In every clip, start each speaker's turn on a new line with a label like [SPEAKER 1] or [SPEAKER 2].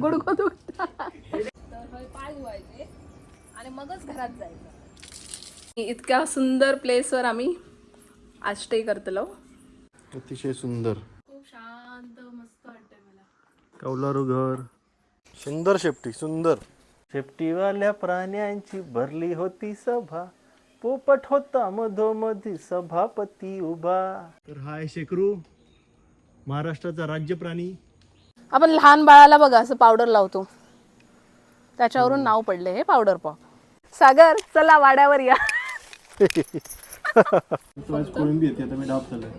[SPEAKER 1] गुडघो दुखता तर पाय धुवायचे आणि मगच घरात जायचं. इतक्या सुंदर प्लेसवर आम्ही आज स्टे करतलो.
[SPEAKER 2] अतिशय सुंदर.
[SPEAKER 1] खूप शांत मस्त वाटतंय मला.
[SPEAKER 2] कौलारू घर. सुंदर शेपटी सुंदर. शेपटीवाल्या प्राण्यांची भरली होती सभा. पोपट होता मधोमधी सभापती उभा. तर हा आहे शेकरू महाराष्ट्राचा राज्य प्राणी.
[SPEAKER 1] आपण लहान बाळाला बघा असं पावडर लावतो. त्याच्यावरून नाव पडले हे पावडर पॉप. सागर चला वाड्यावर या.
[SPEAKER 2] कोळंबी येते आता मी डाब चालय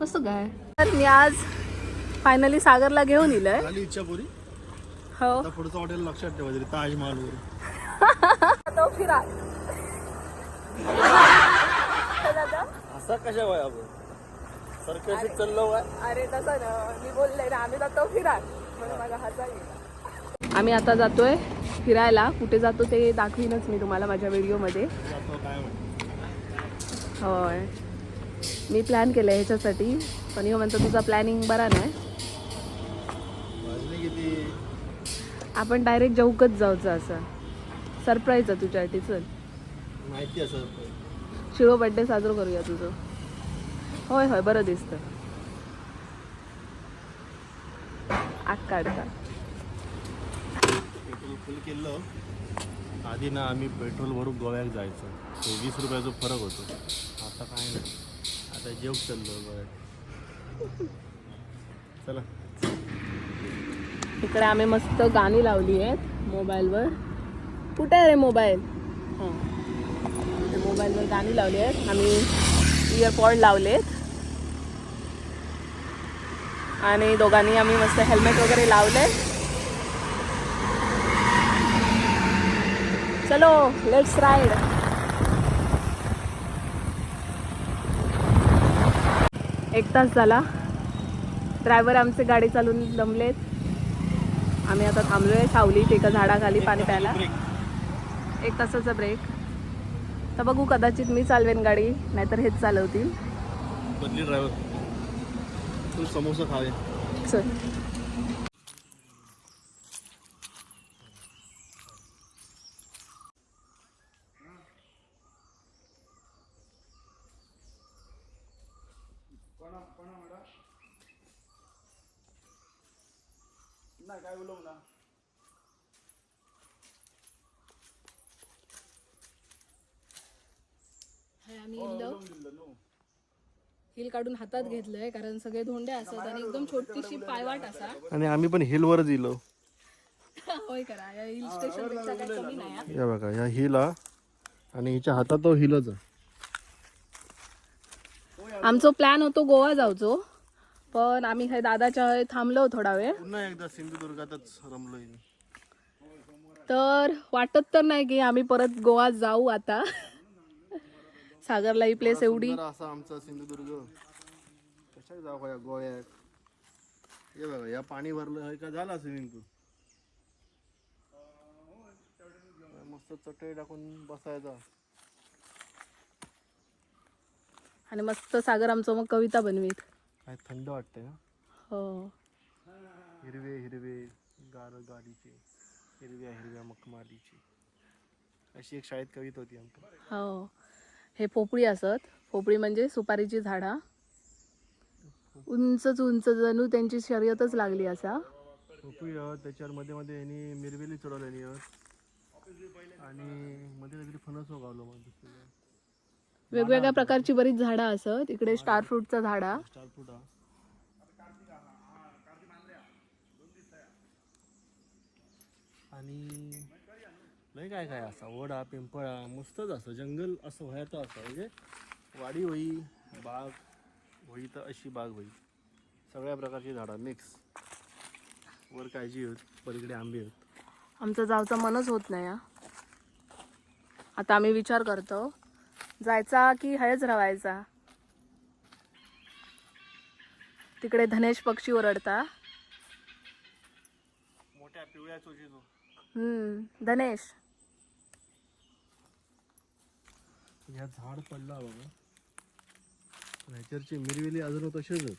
[SPEAKER 1] कसं काय? तर मी आज फायनली सागरला घेऊन इलंय.
[SPEAKER 2] इच्छा पुरी.
[SPEAKER 1] हो.
[SPEAKER 2] आता पुढचं हॉटेल लक्षात ठेवायचं ताजमहाल वगैरे.
[SPEAKER 1] तो फिरा.
[SPEAKER 2] असा कशा वय आपण? सरकशीत चाललो वय?
[SPEAKER 1] अरे तसं ना मी बोलले ना आम्ही जातो फिरा म्हणून माझा हसा आम्ही आता जातोय फिरायला. कुठे जातो ते दाखवीनच मी तुम्हाला माझ्या व्हिडिओमध्ये.
[SPEAKER 2] जातो काय म्हणतो
[SPEAKER 1] होय. मी प्लॅन केलं आहे ह्याच्यासाठी. पण ह्यो म्हणतो तुझा प्लॅनिंग बरा नाही
[SPEAKER 2] वाजले किती
[SPEAKER 1] आपण डायरेक्ट जौकच जाऊचं असं. सरप्राईज आहे तुझ्यासाठी चल.
[SPEAKER 2] माहिती असं
[SPEAKER 1] शिळो बड्डे साजरा करूया तुझं. होय होय बरं दिसतं. आग काढता.
[SPEAKER 2] पेट्रोल फुल केलं आधी ना आम्ही पेट्रोल भरून गोव्यात जायचो. ते वीस रुपयाचा फरक होतो. आता काय नाही. आता जेव चाललो गोव्यात चला.
[SPEAKER 1] इकडे आम्ही मस्त गाणी लावली आहेत मोबाईलवर. कुठे आहे रे मोबाईल? हां. मोबाईलवर गाणी लावली आहेत. आम्ही इयरपॉड लावलेत. आणि दोघांनी आम्ही मस्त हेल्मेट वगैरे लावले. चलो लेट्स राईड एक तास झाला. ड्रायव्हर आमचे गाडी चालून दमलेत. आम्ही आता थांबलोय सावलीत एका झाडाखाली पाणी प्यायला. एक तासाचा ब्रेक तर बघू कदाचित मी चालवेन गाडी नाहीतर हेच चालवतील.
[SPEAKER 2] बदली ड्रायव्हर तू समोसा खावे
[SPEAKER 1] चल आम्ही हिल काढून हातात घेतलंय कारण सगळे धोंडे असतात आणि एकदम छोटीशी पायवाट असा
[SPEAKER 2] आणि आम्ही पण हिलवरच इलो
[SPEAKER 1] होय करा या हिल स्टेशनपेक्षा काही कमी नाही हा.
[SPEAKER 2] या बघा ह्या हिल हा आणि हिच्या हातात तो हिलच आहे.
[SPEAKER 1] आमचो प्लॅन होतो गोवा जाऊचो पण आम्ही हे दादाच्या हय थांबलो थोडा वेळ
[SPEAKER 2] पुन्हा एकदा सिंधुदुर्गातच रमलोय मी.
[SPEAKER 1] तर वाटत तर नाही की आम्ही परत गोवा जाऊ आता सागरला ही प्लेस एवढी
[SPEAKER 2] असा आमचा सिंधुदुर्ग. कशाक जाऊ या गोव्यात? हे बघा या पाणी भरलं का झाला स्विमिंग पूल मस्त चटई टाकून बसायचा.
[SPEAKER 1] आणि मस्त सागर आमचं मग कविता बनवीत.
[SPEAKER 2] काय थंड वाटतंय ना?
[SPEAKER 1] हो.
[SPEAKER 2] हिरवे हिरवे गार गाडीचे हिरव्या हिरव्या मखमालीचे. अशी एक शाळेत कविता होती आमची.
[SPEAKER 1] हो. हे पोपळी असत. पोपळी म्हणजे सुपारीची झाडा. उंचच उंच जणू त्यांची शर्यतच लागली असा.
[SPEAKER 2] पोपळी त्याच्यावर मध्ये मध्ये यांनी मिरवेली चढवलेली आणि मध्ये काहीतरी फणस उगावलं मग
[SPEAKER 1] वेगवेगळ्या प्रकारची बरीच झाडं असत. इकडे स्टार फ्रूटचा झाडा.
[SPEAKER 2] स्टार फ्रूट आणि लय काय काय असा वडा पिंपळा मस्तच असं. जंगल असं व्हायचं असं म्हणजे वाडी होई बाग होई तर अशी बाग होई. सगळ्या प्रकारची झाडं. मिक्स वर काळजी होत पलीकडे आंबे होत
[SPEAKER 1] आमचं जायचं मनच होत नाही हा. आता आम्ही विचार करतो जायचा की हयच राहायचा? तिकडे धनेश पक्षी ओरडता.
[SPEAKER 2] मोठ्या पिवळ्या चोचीचो
[SPEAKER 1] हम्म धनेश.
[SPEAKER 2] ह्या झाड पडला बाबा. ह्याच्यावरची मिरवेली अजून तसेच.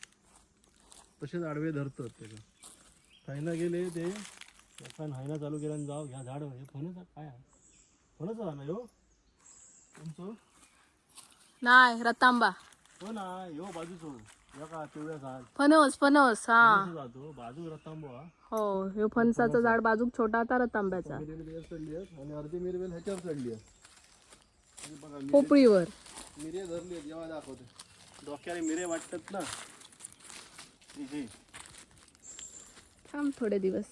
[SPEAKER 2] तसेच आडवे धरतात त्याला. खायला गेले ते एका हायना चालू केला आणि जाऊ घ्या झाड हे फणस काय आहे? ना यो. तुमचं?
[SPEAKER 1] नाही रतांबा.
[SPEAKER 2] हो ना यो बाजू सोडू या का पिवळ्या झाड?
[SPEAKER 1] फणस फणस हा.
[SPEAKER 2] जातो. बाजू रतांबो. हा
[SPEAKER 1] हो हे फणसाचं. झाड बाजूक छोटा आता रतांब्याचा.
[SPEAKER 2] आणि अर्धी मिरवेल ह्याच्यावर चढली आहे बघा
[SPEAKER 1] पोपळीवर.
[SPEAKER 2] मिरे धरली जेव्हा दाखवते. डोक्याने मिरे वाटतात ना. इथे
[SPEAKER 1] थांब थोडे दिवस.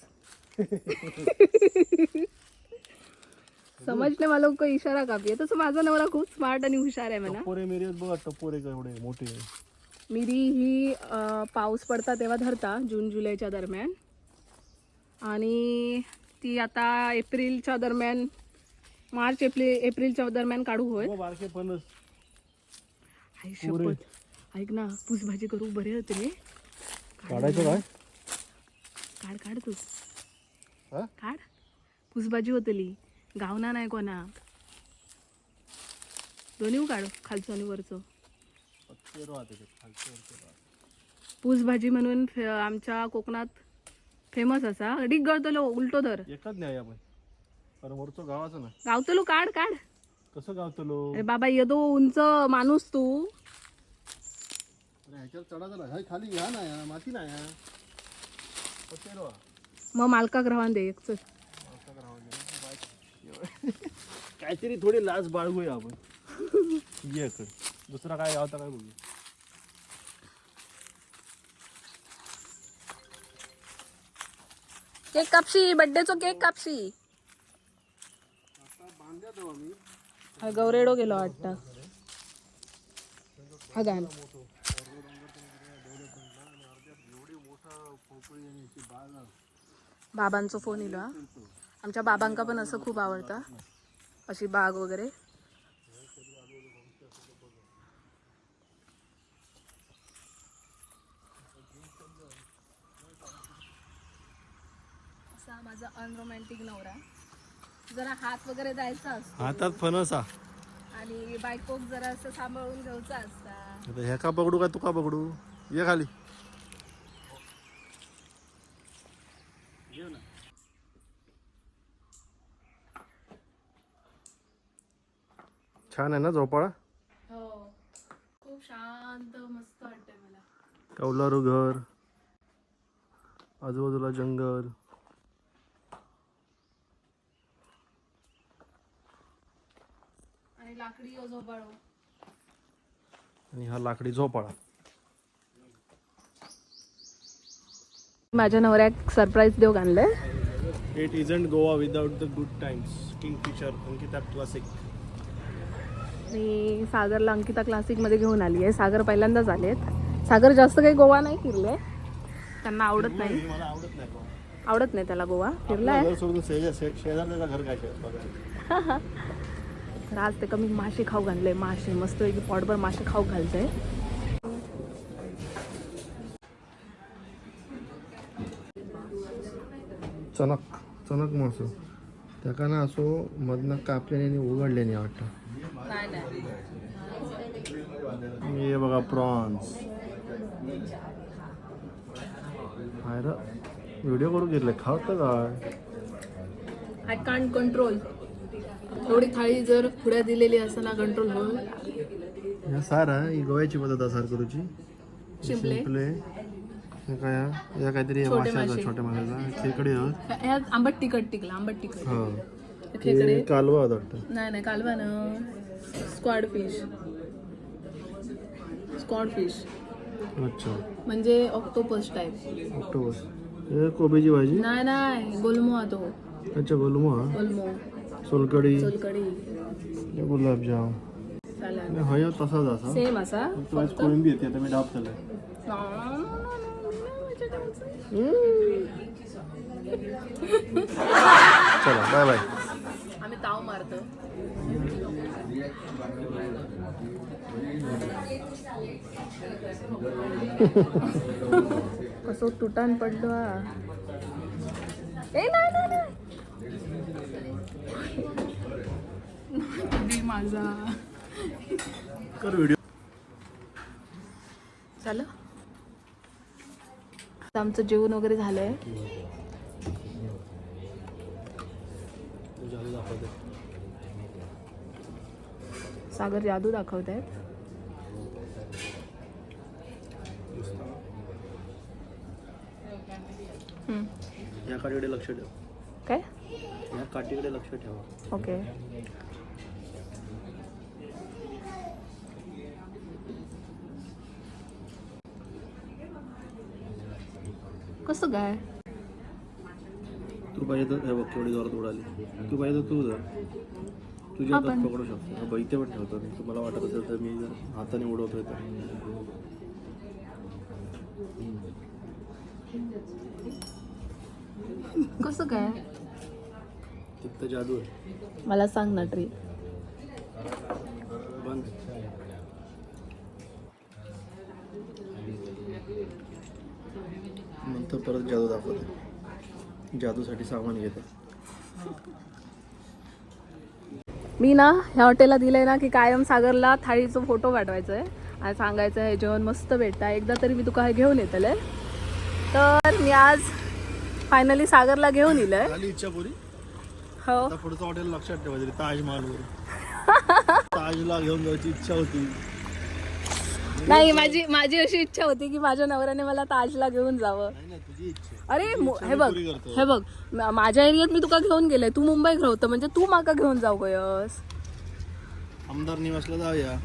[SPEAKER 1] समजले मला को इशारा कापी. तसं माझा नवरा खूप स्मार्ट आणि हुशार आहे म्हणा.
[SPEAKER 2] टपोरे मिरे बघा टपोरे केवढे मोठे.
[SPEAKER 1] मिरी ही अ, पाऊस पडता तेव्हा धरता जून जुलैच्या दरम्यान. आणि ती आता एप्रिलच्या दरम्यान मार्च एप्रिल एप्रिलच्या दरम्यान काढू होय.
[SPEAKER 2] हो, बारके फणस
[SPEAKER 1] आई शपथ. ऐक ना पूस भाजी करू बरे होते रे
[SPEAKER 2] काढायचं काय?
[SPEAKER 1] काढ काढ तू.
[SPEAKER 2] हा?
[SPEAKER 1] काढ. पुसभाजी होतली. गावना नाही कोणा. दोन्ही काढ खालचं आणि वरचं. पूसभाजी म्हणून आमच्या कोकणात फेमस असा. डिग गळतलो उलटो धर.
[SPEAKER 2] एकच नाही आपण कारण वरचं गावाचं ना.
[SPEAKER 1] गावतलो काढ काढ.
[SPEAKER 2] कसं गावतलो?
[SPEAKER 1] अरे बाबा येतो उंच माणूस तू.
[SPEAKER 2] अरे ह्याच्यावर चढायचं ना हाय, खाली घ्या ना या, माती ना या. पत्ते राहा.
[SPEAKER 1] मग मालकाक रवान दे एक चल.
[SPEAKER 2] असं करावं लागेल. काहीतरी थोडी लाज बाळगूया आपण. ये इकडे. दुसरा काय गावता काय बघू
[SPEAKER 1] केक कापशी बड्डेचो केक कापशी. हा गौरेडो गेलो वाटतं. हा गाण. बाबांचा फोन येलो हा. आमच्या बाबांका पण असं खूप आवडतं. अशी बाग वगैरे. असा माझा अनरोमॅन्टिक नवरा. जरा हात वगैरे द्यायचा असतो.
[SPEAKER 2] हातात फणस.
[SPEAKER 1] आणि बायकोक जरा असं सांभाळून घ्यायचा असता.
[SPEAKER 2] आता ह्या का पकडू का तू का पकडू? ये खाली. छान आहे ना झोपाळा?
[SPEAKER 1] हो. खूप शांत मस्त वाटतंय मला.
[SPEAKER 2] कौलारू घर आजूबाजूला जंगल
[SPEAKER 1] आणि लाकडी झोपाळो.
[SPEAKER 2] आणि हा लाकडी झोपाळा.
[SPEAKER 1] माझ्या नवऱ्याक सरप्राईज देऊ आणलंय.
[SPEAKER 2] It isn't Goa without the good times Kingfisher Ankita Classic
[SPEAKER 1] मी सागरला अंकिता क्लासिकमध्ये घेऊन आली आहे. सागर पहिल्यांदाच आलेत सागर जास्त काही गोवा नाही फिरले. त्यांना आवडत नाही
[SPEAKER 2] मला आवडत नाही गोवा.
[SPEAKER 1] आवडत नाही त्याला गोवा. फिरलाय?
[SPEAKER 2] शेजारचं घर काय बघा
[SPEAKER 1] तर आज ते कमी मासे खाऊ घालले. मासे मस्त पैकी पॉटभर मासे खाऊ घालतंय
[SPEAKER 2] चणक चणक मासो. त्याका ना असो मधनं कापल्याने आणि उघडल्याने वाटतं. हे बघा प्रॉन्स. व्हिडिओ करून घेतले खावतं काय?
[SPEAKER 1] आय कांट कंट्रोल एवढी थाळी जर पुढे दिलेली असताना कंट्रोल होईल
[SPEAKER 2] ह्या सारा ही गोव्याची पद्धत आहे सार करूची
[SPEAKER 1] शिंपले.
[SPEAKER 2] काय? या काहीतरी
[SPEAKER 1] छोटे
[SPEAKER 2] माशाचा. छोट्या माशाचा. खेकडे
[SPEAKER 1] आंबट तिखट टिकला आंबट तिखट.
[SPEAKER 2] हा.
[SPEAKER 1] खेकडे.
[SPEAKER 2] कालवा वाटतं.
[SPEAKER 1] नाही नाही कालवा ना. स्क्वॉड फिश स्क्वॉड फिश
[SPEAKER 2] अच्छा.
[SPEAKER 1] म्हणजे ऑक्टोपस टाईप
[SPEAKER 2] ऑक्टोबस हे कोबीची भाजी?
[SPEAKER 1] नाही नाही गोलमो तो.
[SPEAKER 2] अच्छा हा
[SPEAKER 1] गोलमो
[SPEAKER 2] सोलकडी
[SPEAKER 1] सोलकडी
[SPEAKER 2] गुलाबजाम. हे हय तसाच असा.
[SPEAKER 1] सेम असा.
[SPEAKER 2] फक्त आज कोळंबी येते आता मी डाब चला बाय बाय
[SPEAKER 1] आम्ही ताव मारतो. कसं तुटान पडलो. हा. ए नाही नाही. माझा.
[SPEAKER 2] कर व्हिडिओ
[SPEAKER 1] झालं? आता आमचं जेवण वगैरे झालंय. सागर जादू दाखवत आहेत
[SPEAKER 2] या काठीकडे लक्ष ठेव.
[SPEAKER 1] काय
[SPEAKER 2] या काठीकडे लक्ष ठेवा.
[SPEAKER 1] ओके. कसं काय?
[SPEAKER 2] तू पाहिजे तर हे बघ केवढी जोरात उडाली. तू पाहिजे तर तू जर तुझ्या हातात पकडू शकतो. बघ, इथे पण ठेवतो. मी तुम्हाला वाटत असेल तर मी जर हाताने उडवतोय तर
[SPEAKER 1] कसं काय?
[SPEAKER 2] जादू आहे.
[SPEAKER 1] मला सांग ना ट्री.
[SPEAKER 2] बंद. नंतर परत जादू दाखवते. जादूसाठी सामान घेते.
[SPEAKER 1] मी ना ह्या हॉटेलला दिलंय ना की कायम सागरला थाळीचा फोटो पाठवायचा आहे आणि सांगायचं आहे जेवण मस्त भेटतं एकदा तरी मी तुका हे घेऊन येतले. तर मी आज फायनली सागरला घेऊन येलंय
[SPEAKER 2] झाली इच्छा पुरी
[SPEAKER 1] हो.
[SPEAKER 2] आता पुढचं हॉटेल लक्षात ठेवायचं ताजमहालवर. ताजला घेऊन जायची इच्छा होती.
[SPEAKER 1] नाही माझी माझी अशी इच्छा होती की माझ्या नवऱ्याने मला ताजला घेऊन जावं.
[SPEAKER 2] नाही ना तुझी इच्छा आहे.
[SPEAKER 1] अरे हे बघ. हे बघ माझ्या एरियात मी तुका घेऊन गेले तू मुंबईत राहतो म्हणजे तू माका घेऊन जाऊ गयस.
[SPEAKER 2] आमदार निवासला जाऊया.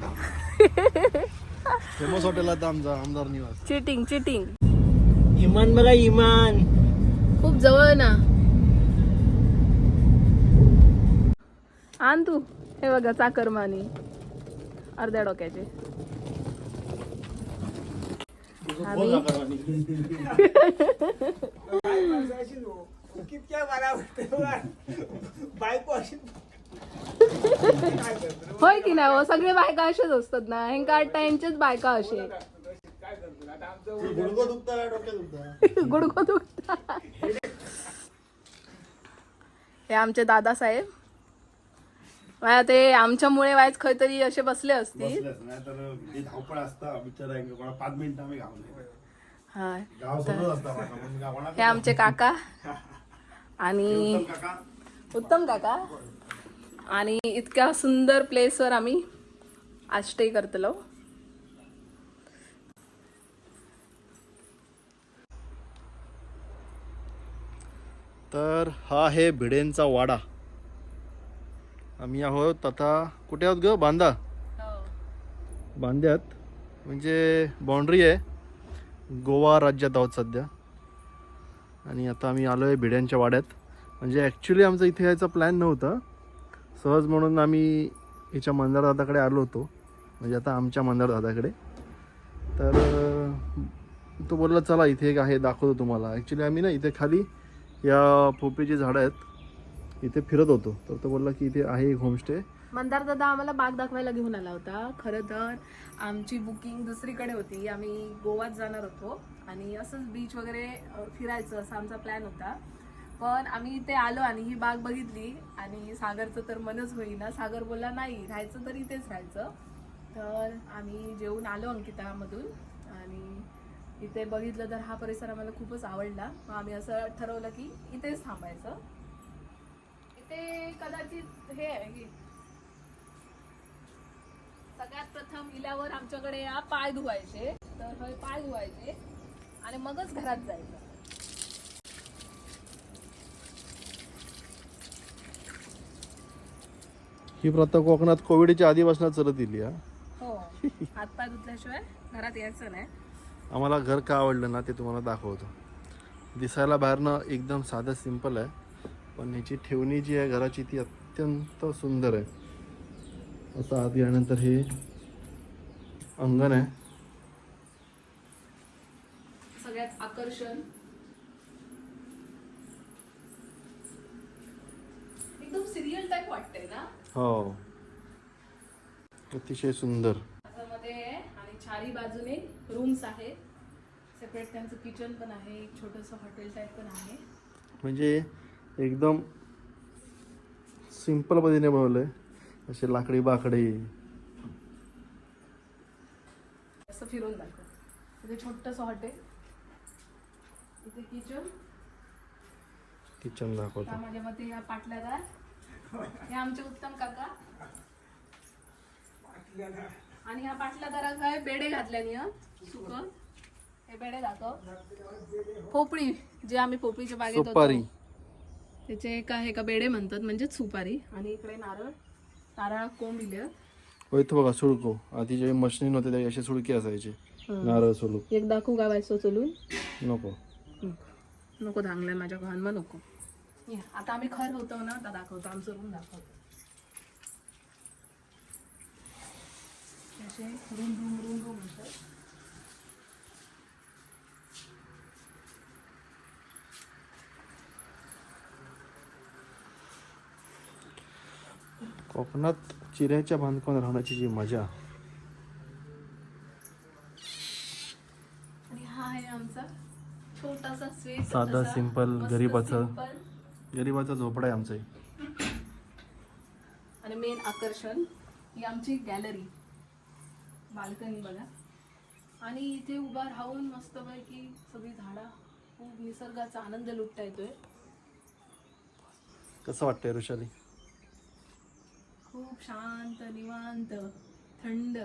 [SPEAKER 2] फेमस हॉटेल आता आमचा आमदार निवास.
[SPEAKER 1] चिटिंग चिटिंग
[SPEAKER 2] इमान बघा इमान.
[SPEAKER 1] खूप जवळ ना. आण तू. हे बघा चाकरमानी. अर्ध्या डोक्याचे. होय की नाही हो? सगळे बायका असेच असतात ना. हेंका टाइमचेच बायका असे.
[SPEAKER 2] गुडघो दुखता डोक्यात दुखता
[SPEAKER 1] गुडघो दुखता हे आमचे दादासाहेब. वाया ते आमच्यामुळे वायच खय तरी असे बसले असतील.
[SPEAKER 2] नाही तर हे धावपळ असता. बिचारा कोणा पाच मिनिटं आम्ही गावले
[SPEAKER 1] हा.
[SPEAKER 2] गाव सोडत असता मला. मग गावाला
[SPEAKER 1] हे आमचे काका. आणि
[SPEAKER 2] उत्तम काका.
[SPEAKER 1] उत्तम काका. आणि इतक्या सुंदर प्लेसवर आम्ही आज स्टे करतलो.
[SPEAKER 2] तर हा आहे भिडेंचा वाडा. आम्ही आहोत आता कुठे आहोत ग? बांदा. बांद्यात. म्हणजे बाउंड्री आहे. गोवा राज्यात आहोत सध्या. आणि आता आम्ही आलो आहे भिड्यांच्या वाड्यात. म्हणजे ॲक्च्युली आमचं इथे यायचा प्लॅन नव्हता. सहज म्हणून आम्ही हिच्या मंदार दादाकडे आलो होतो. म्हणजे आता आमच्या मंदार दादाकडे. तर तो बोलला चला इथे एक आहे दाखवतो तुम्हाला. ॲक्च्युली आम्ही ना इथे खाली या पोपीची झाडं आहेत. इथे फिरत होतो. तर तो बोलला की इथे आहे एक होमस्टे
[SPEAKER 1] मंदार दादा आम्हाला बाग दाखवायला घेऊन आला होता. खरं तर आमची बुकिंग दुसरीकडे होती. आम्ही गोवात जाणार होतो आणि असंच बीच वगैरे फिरायचं असा आमचा प्लॅन होता. पण आम्ही इथे आलो आणि ही बाग बघितली आणि सागरचं तर मनच होईना. सागर बोलला नाही राहायचं तर इथेच राहायचं. तर आम्ही जेवून आलो अंकितामधून आणि इथे बघितलं तर हा परिसर आम्हाला खूपच आवडला. मग आम्ही असं ठरवलं की इथेच थांबायचं. इथे कदाचित हे आहे. सगळ्यात प्रथम इल्यावर आमच्याकडे या पाय धुवायचे. तर हे पाय धुवायचे आणि मगच घरात जायचं.
[SPEAKER 2] ही प्रथा कोकणात कोविडच्या आधीपासून चालत दिली हा.
[SPEAKER 1] हो. हातपाय धुतल्याशिवाय घरात यायचं नाही.
[SPEAKER 2] आम्हाला घर का आवडलं ना ते तुम्हाला दाखवतो. दिसायला बाहेरनं एकदम साधं सिंपल आहे. पण ह्याची ठेवणी जी आहे घराची ती अत्यंत सुंदर आहे. असं आत गेल्यानंतर हे अंगण आहे.
[SPEAKER 1] सगळ्यात आकर्षण. एकदम सिरियल टाईप वाटतंय ना?
[SPEAKER 2] हो. अतिशय सुंदर.
[SPEAKER 1] मध्ये आहे आणि चारी बाजूने रूम्स आहेत. सेपरेट त्यांचं किचन पण आहे एक छोटंसं हॉटेल टाईप पण आहे.
[SPEAKER 2] म्हणजे एकदम सिंपल पद्धतीने बनवलं आहे असे लाकडी बाकडे.
[SPEAKER 1] असं फिरून दाखव. इथे छोटंसं हॉटेल. इथे किचन.
[SPEAKER 2] किचन दाखवतो.
[SPEAKER 1] माझ्या मते या पाटल्यादार. हे आमचे उत्तम काका. आणि ह्या पाटल्यादारात काय बेडे घातल्यानी हं, सुक. हे बेडे दाखव. पोपळी जे आम्ही पोपळीच्या बागेत होतो.
[SPEAKER 2] सुपारी.
[SPEAKER 1] त्याचे एका हे का बेडे म्हणतात म्हणजेच सुपारी. आणि इकडे नारळ नारळ कोंब इले.
[SPEAKER 2] हो इथं बघा सुळको. आधी जे मशीन होते ते असे सुळके असायचे. नारळ सुळूक
[SPEAKER 1] एक दाखवू बायसो चलून?
[SPEAKER 2] नको.
[SPEAKER 1] नको धांगलाय माझ्या घरान मग नको आता आम्ही खर होतो ना आता दाखवतो आमचं रूम दाखवतो. असे रूम रूम रूम रूम
[SPEAKER 2] कोकणात चिऱ्याच्या बांधकामात राहण्याची जी मजा.
[SPEAKER 1] आणि हा आहे आमचा छोटासा स्वीट
[SPEAKER 2] साधा, simple, गरीबाचं. गरिबाचा झोपडा आहे आमचा
[SPEAKER 1] आणि मेन आकर्षण ही आमची गॅलरी बाल्कनी बघा. आणि इथे उभा राहून मस्तपैकी सगळी झाडं खूप निसर्गाचा आनंद लुटता येतोय.
[SPEAKER 2] कसं वाटतंय ऋषाली?
[SPEAKER 1] खूप शांत निवांत थंड.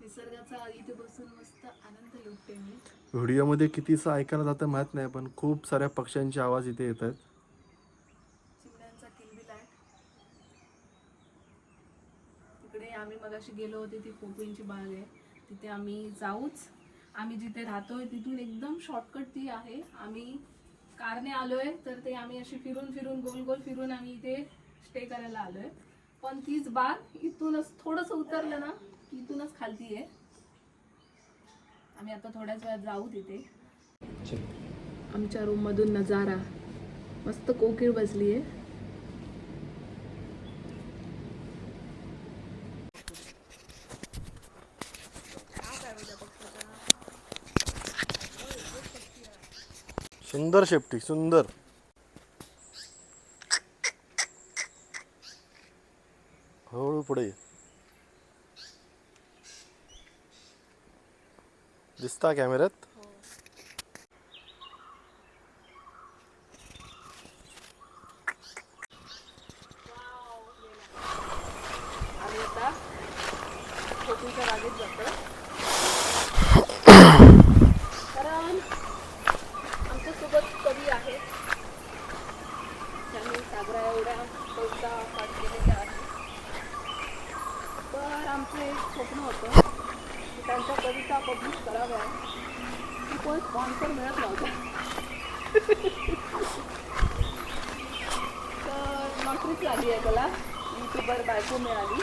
[SPEAKER 1] निसर्गाचा इथे बसून मस्त आनंद लुटते मी.
[SPEAKER 2] व्हिडिओमध्ये कितीचं ऐकायला जातं माहीत नाही पण खूप साऱ्या पक्ष्यांचे आवाज इथे येत आहेत
[SPEAKER 1] चिमण्यांचा तिकडे आम्ही मगाशी गेलो होते ती पोपळींची बाग आहे. तिथे आम्ही जाऊच. आम्ही जिथे राहतोय तिथून एकदम शॉर्टकट ती आहे. आम्ही कारने आलोय तर ते आम्ही अशी फिरून फिरून गोल गोल फिरून आम्ही इथे स्टे करायला आलोय. पण तीच बाग इथूनच थोडस उतरलं ना की इथूनच खालती आहे. आम्ही आता थोड्याच वेळात जाऊ तिथे. आमच्या रूम मधून नजारा. मस्त कोकिळ बसली आहे
[SPEAKER 2] सुंदर शेपटी सुंदर. हळूहळू पुढे दिसता कॅमेऱ्यात
[SPEAKER 1] आम्ही आता कोकिळच्या बागेत जातो कारण आमच्यासोबत कवी आहेत त्यांनी सागरा एवढ्या कविता पाठ केलेल्या आहेत तर आमचं एक स्वप्न होतं की त्यांच्या कविता पब्लिश कराव्या. की कोण स्पॉन्सर मिळत नव्हतं. तर नोकरीच लागली आहे त्याला युट्यूबर बायको मिळाली.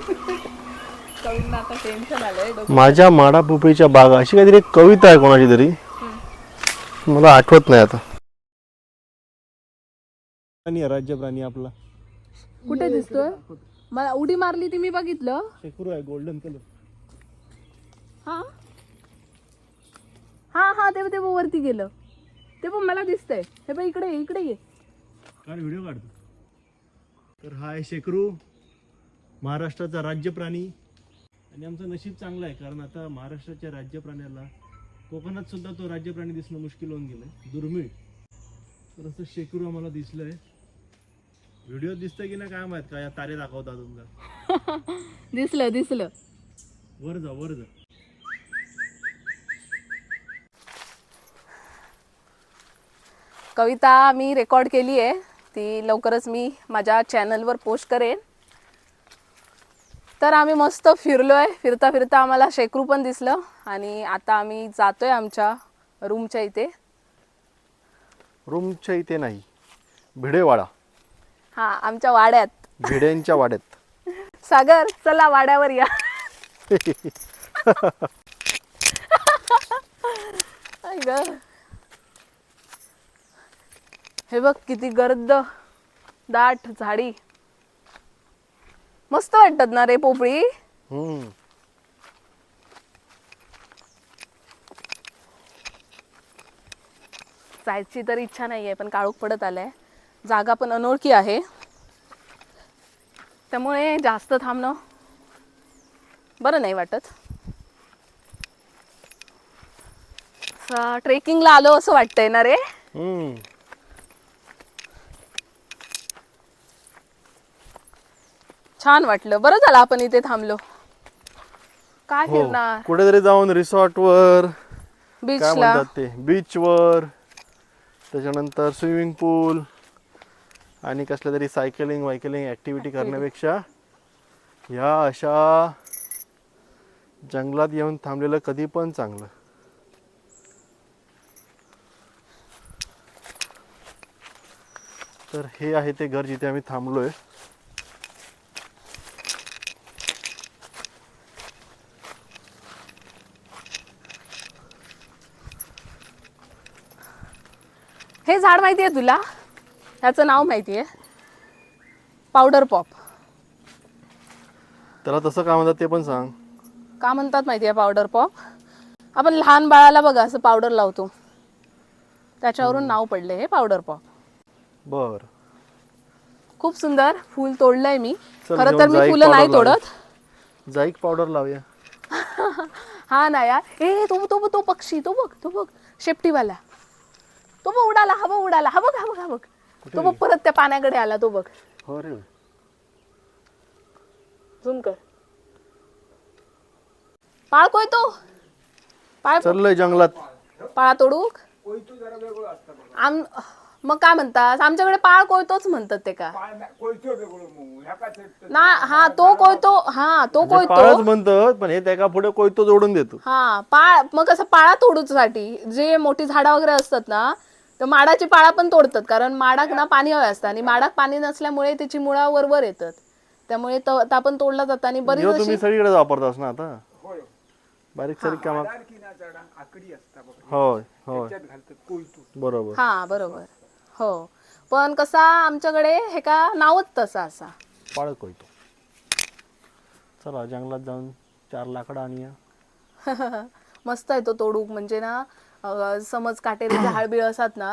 [SPEAKER 1] कवींना आता टेन्शन आलंय. डोक्यात.
[SPEAKER 2] माझ्या माडा पोपळीच्या बागा अशी काहीतरी एक कविता आहे कोणाची तरी. मला आठवत नाही आता. प्राणी आहे, राज्य प्राणी आपला.
[SPEAKER 1] कुठे दिसतोय? मला उडी मारली ती मी बघितलं.
[SPEAKER 2] शेकरू आहे गोल्डन कलर
[SPEAKER 1] हा? हा हा ते ते बघ वरती गेलं. ते पण मला दिसतंय. हे बघ इकडे ये, इकडे ये.
[SPEAKER 2] काढ व्हिडिओ काढतो तर हा आहे शेकरू महाराष्ट्राचा राज्य प्राणी. आणि आमचं नशीब चांगलं आहे कारण आता महाराष्ट्राच्या राज्य प्राण्याला कोकणात सुद्धा तो राज्य प्राणी दिसणं मुश्किल होऊन गेलंय. दुर्मिळ. तर असं शेकरू आम्हाला दिसलंय. व्हिडिओ दिसतंय की नाही काय माहीत? का या तारे दाखवतात तुमचा
[SPEAKER 1] दिसलं दिसलं.
[SPEAKER 2] वर जा वर जा.
[SPEAKER 1] कविता मी रेकॉर्ड केली आहे. ती लवकरच मी माझ्या चॅनलवर पोस्ट करेन. तर आम्ही मस्त फिरलोय. फिरता फिरता आम्हाला शेकरू पण दिसलं. आणि आता आम्ही जातोय आमच्या रूमच्या इथे.
[SPEAKER 2] रूमच्या इथे नाही. भिडेवाडा.
[SPEAKER 1] हा आमच्या वाड्यात.
[SPEAKER 2] भिड्यांच्या वाड्यात.
[SPEAKER 1] सागर चला वाड्यावर या. आई ग. हे बघ किती गर्द दाट झाडी. मस्त वाटतात ना रे पोपळी?
[SPEAKER 2] हम्म.
[SPEAKER 1] जायची तर इच्छा नाही आहे पण काळोख पडत आलाय. जागा पण अनोळखी आहे. त्यामुळे जास्त थांबणं बरं नाही वाटत. ट्रेकिंगला आलो असं वाटतंय ना रे. छान वाटलं. बरं झालं आपण इथे थांबलो. काय
[SPEAKER 2] हो
[SPEAKER 1] फिरणार?
[SPEAKER 2] कुठेतरी जाऊन रिसॉर्ट वर म्हणतात ते? बीच वर. त्याच्यानंतर स्विमिंग पूल. आणि कसल्या तरी सायकलिंग वायकलिंग ऍक्टिव्हिटी करण्यापेक्षा ह्या अशा जंगलात येऊन थांबलेलं कधी पण चांगलं. तर हे आहे ते घर जिथे आम्ही थांबलोय.
[SPEAKER 1] हे झाड माहिती आहे तुला? ह्याचं नाव माहिती आहे. पावडर पॉप
[SPEAKER 2] त्याला तसं काय म्हणतात ते पण सांग.
[SPEAKER 1] का म्हणतात माहिती आहे पावडर पॉप आपण लहान बाळाला बघा असं पावडर लावतो. त्याच्यावरून नाव पडले हे पावडर पॉप
[SPEAKER 2] बर.
[SPEAKER 1] खूप सुंदर फुल तोडलंय मी.
[SPEAKER 2] चल,
[SPEAKER 1] खरं
[SPEAKER 2] घेऊन
[SPEAKER 1] तर मी
[SPEAKER 2] एक
[SPEAKER 1] फुलं नाही. तोडत.
[SPEAKER 2] जाईक पावडर लावूया.
[SPEAKER 1] हा ना यार. ए तो तो तो पक्षी तो बघ तो बघ. शेपटीवाला तो बघ उडाला हा बघ उडाला हा बघ हा बघ हा बघ. तो बघ परत त्या पाण्याकडे आला तो बघ.
[SPEAKER 2] हो रे.
[SPEAKER 1] झूम कर. पाळ कोय तो? पाळ
[SPEAKER 2] चाललंय जंगलात.
[SPEAKER 1] पाळा तोडूक? आम मग काय म्हणतात आमच्याकडे पाळ कोयतोच म्हणतात ते का? ना हा तो कोयतो हा तो
[SPEAKER 2] म्हणजे
[SPEAKER 1] कोयतो.
[SPEAKER 2] पाळच म्हणतात पण हे त्याका पुढे कोयतो जोडून देतो.
[SPEAKER 1] हा पाळ मग कसं पाळा तोडूसाठी जे मोठी झाडं वगैरे असतात ना तर माडाची पाळा पण तोडतात कारण माडाक ना पाणी हवे असतं आणि माडाक पाणी नसल्यामुळे त्याची मुळा वर वर येतात. त्यामुळे तो तो आपण तोडला जातं आणि बरीच
[SPEAKER 2] ह्यो
[SPEAKER 1] अशी
[SPEAKER 2] तुम्ही सगळीकडे वापरतास ना आता? बारीक सारीक कामात
[SPEAKER 3] आकडी असता बघ.
[SPEAKER 2] होय होय.
[SPEAKER 3] त्यात घालतात कोयतो
[SPEAKER 2] बरोबर.
[SPEAKER 1] हा बरोबर. हो. पण कसा आमच्याकडे हे का नावच तसा असा.
[SPEAKER 2] पाळ कोयतो. चला जंगलात जाऊन चार लाकडं आणूया.
[SPEAKER 1] मस्त आहे तो तोडूक. म्हणजे ना अं, समज काटेरी झाड बिळ असतात ना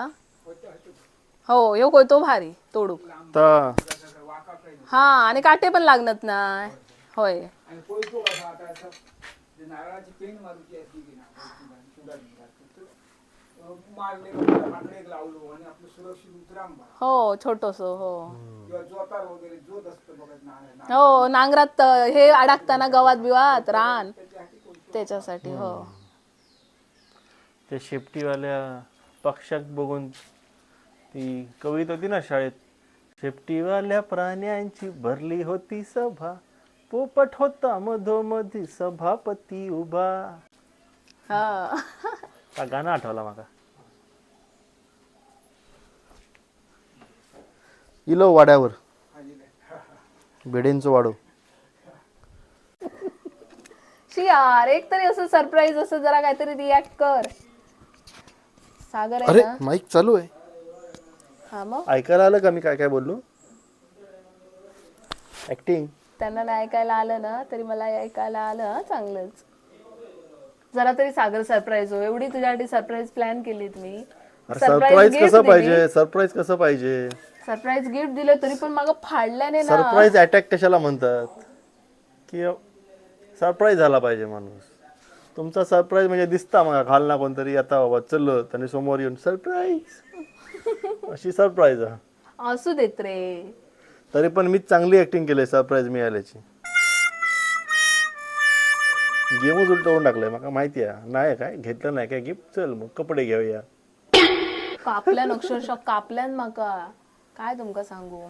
[SPEAKER 1] हो ह्यो कोयतो भारी तोडूक.
[SPEAKER 2] तर
[SPEAKER 1] हा आणि काटे पण लागणार नाही होय.
[SPEAKER 3] आणि कोयतो कसा आता असं जे नारळाची पेंड मारूची असते की ना सुधारली मारले आकडे लावलो आणि आपलं सुरक्षित उतराम बा
[SPEAKER 1] हो छोटस हो.
[SPEAKER 3] किंवा जोतार वगैरे जोत असतं बघत नारळ
[SPEAKER 1] हो नांगरात अं, हे अडकताना गवात बिवात रान. त्याच्यासाठी हो.
[SPEAKER 2] त्या शेपटीवाल्या पक्षाक बघून ती कविता होती ना शाळेत शेपटीवाल्या प्राण्यांची भरली होती सभा पोपट होता मधोमधी सभापती उभा.
[SPEAKER 1] हा.
[SPEAKER 2] हा गाणं आठवला माका इलो वाड्यावर. बेडेंचं वाडो.
[SPEAKER 1] शी यार एक तरी असं सरप्राईज असं जरा काहीतरी रिॲक्ट कर. सागर आहे
[SPEAKER 2] अरे
[SPEAKER 1] ना?
[SPEAKER 2] माईक चालू आहे.
[SPEAKER 1] हा मग?
[SPEAKER 2] ऐकायला आलं का मी काय काय बोललो? ऍक्टिंग
[SPEAKER 1] त्यांना नाही ऐकायला आलं ना तरी मला ऐकायला आलं हं, चांगलंच. जरा तरी सागर सरप्राईज हो. एवढी तुझ्यासाठी सरप्राईज प्लॅन केलीत मी.
[SPEAKER 2] सरप्राईज कसं पाहिजे? सरप्राईज कसं पाहिजे?
[SPEAKER 1] सरप्राईज गिफ्ट दिलं तरी पण माग फाडल्याने ना.
[SPEAKER 2] सरप्राईज अटॅक कशाला म्हणतात? की सरप्राईज झाला पाहिजे माणूस. तुमचा सरप्राईज म्हणजे दिसता मग घाल ना कोणतरी आता बाबा चलत आणि समोर येऊन सरप्राईज अशी सरप्राईज हा
[SPEAKER 1] असू देत रे.
[SPEAKER 2] तरी पण मी चांगली ऍक्टिंग केली सरप्राईज मिळाल्याची. गेमच उलटवून टाकलंय. मला माहिती आहे. नाही काय? घेतलं नाही काय? गिफ्ट चल मग कपडे घेऊया.
[SPEAKER 1] कापल्यान अक्षरशः कापल्यान माका. काय तुमका सांगू?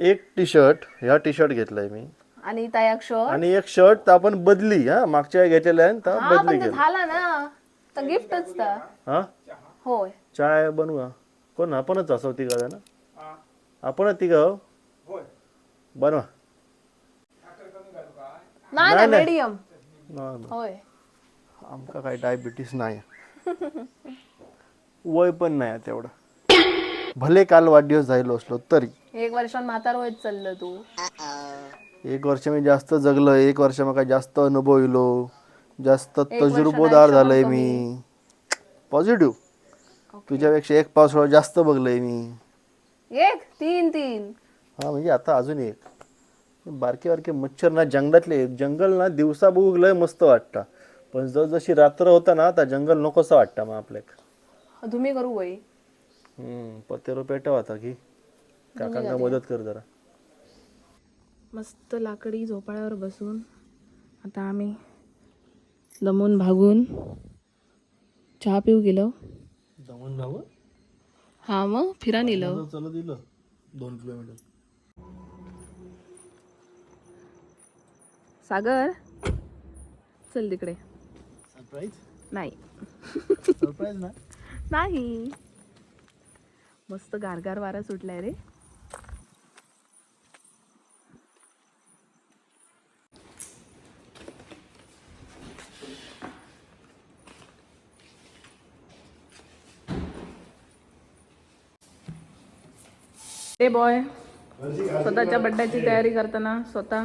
[SPEAKER 2] एक टी शर्ट ह्या टी शर्ट घेतलाय मी.
[SPEAKER 1] आणि तयाक शर्ट
[SPEAKER 2] आणि एक शर्ट तर आपण बदली हा? मागच्या वेळी घेतलेला आहे तर
[SPEAKER 1] हा
[SPEAKER 2] बदली
[SPEAKER 1] पण ते
[SPEAKER 2] केलं.
[SPEAKER 1] झाला ना. तर गिफ्टच तर.
[SPEAKER 2] हा?
[SPEAKER 1] होय.
[SPEAKER 2] चाय बनवा कोण? आपणच असो तिघा जण. आपणच तिघ
[SPEAKER 3] होय.
[SPEAKER 2] बनवा.
[SPEAKER 1] नाही ना मीडियम
[SPEAKER 2] न-
[SPEAKER 1] होय.
[SPEAKER 2] आमका काय डायबिटीस नाही वय पण नाही तेवढं. भले काल वाढदिवस झालो असलो तरी.
[SPEAKER 1] एक वर्षात म्हातार होत चाललं तू.
[SPEAKER 2] एक वर्ष मी जास्त जगलो एक वर्ष मग जास्त अनुभवलो जास्त
[SPEAKER 1] वर्ष
[SPEAKER 2] तजुर्बोदार झालंय मी. पॉझिटिव्ह तुझ्यापेक्षा एक पावसाळा जास्त बघलंय मी.
[SPEAKER 1] एक तीन तीन.
[SPEAKER 2] हा म्हणजे आता अजून एक. बारके बारके मच्छर ना जंगलातले आहेत. जंगल ना दिवसा बघू लय मस्त वाटतं. पण जशी रात्र होता ना आता जंगल नकोसं वाटतं मग आपल्याक.
[SPEAKER 1] तुम्ही करू वय
[SPEAKER 2] पत्ते पेटव आता की. काकांना मदत कर जरा.
[SPEAKER 1] मस्त लाकडी झोपाळ्यावर बसून आता आम्ही दमून भागून चहा पिऊ गेलो.
[SPEAKER 2] दमून जावं
[SPEAKER 1] हा मग फिरा नेलं.
[SPEAKER 2] चला दिलं. दोन किलोमीटर.
[SPEAKER 1] सागर चल तिकडे.
[SPEAKER 2] सरप्राईज
[SPEAKER 1] नाही.
[SPEAKER 2] सरप्राईज
[SPEAKER 1] नाही. मस्त गारगार वारा सुटलाय रे. ए बॉय स्वतःच्या बड्ड्याची तयारी करताना स्वतः.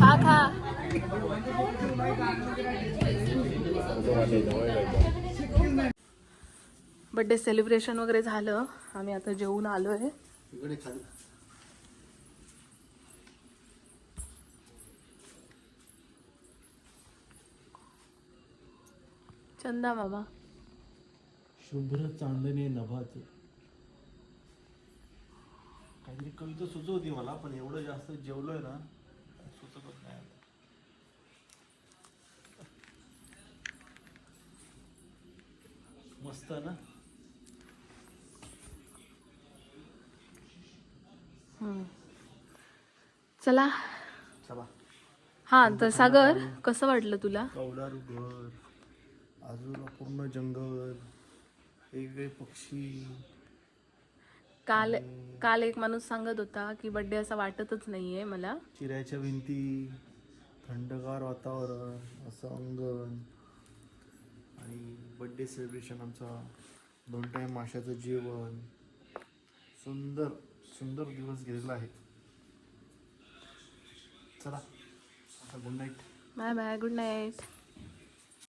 [SPEAKER 1] खा खा. बड्डे सेलिब्रेशन वगैरे झालं. आम्ही आता जेवून आलोय.
[SPEAKER 2] आहे
[SPEAKER 1] चंदा बाबा.
[SPEAKER 2] शुभ्र चांदणे नभात. काहीतरी कविता सुचवती मला पण एवढं जास्त जेवलोय ना सुचतच नाही. मस्त ना?
[SPEAKER 1] चला.
[SPEAKER 2] चला.
[SPEAKER 1] हा तर सागर कसं वाटलं तुला?
[SPEAKER 2] कौलारू घर. आजूला पूर्ण जंगल वेगवेगळे पक्षी.
[SPEAKER 1] काल काल एक माणूस सांगत होता की बड्डे असा वाटतच नाहीये मला.
[SPEAKER 2] चिऱ्याच्या भिंती थंडगार वातावरण असं अंगण. आणि बड्डे सेलिब्रेशन आमचा दोन टाईम माशाचं जेवण. सुंदर सुंदर दिवस गेलेला आहे. चला आता good night
[SPEAKER 1] bye bye good night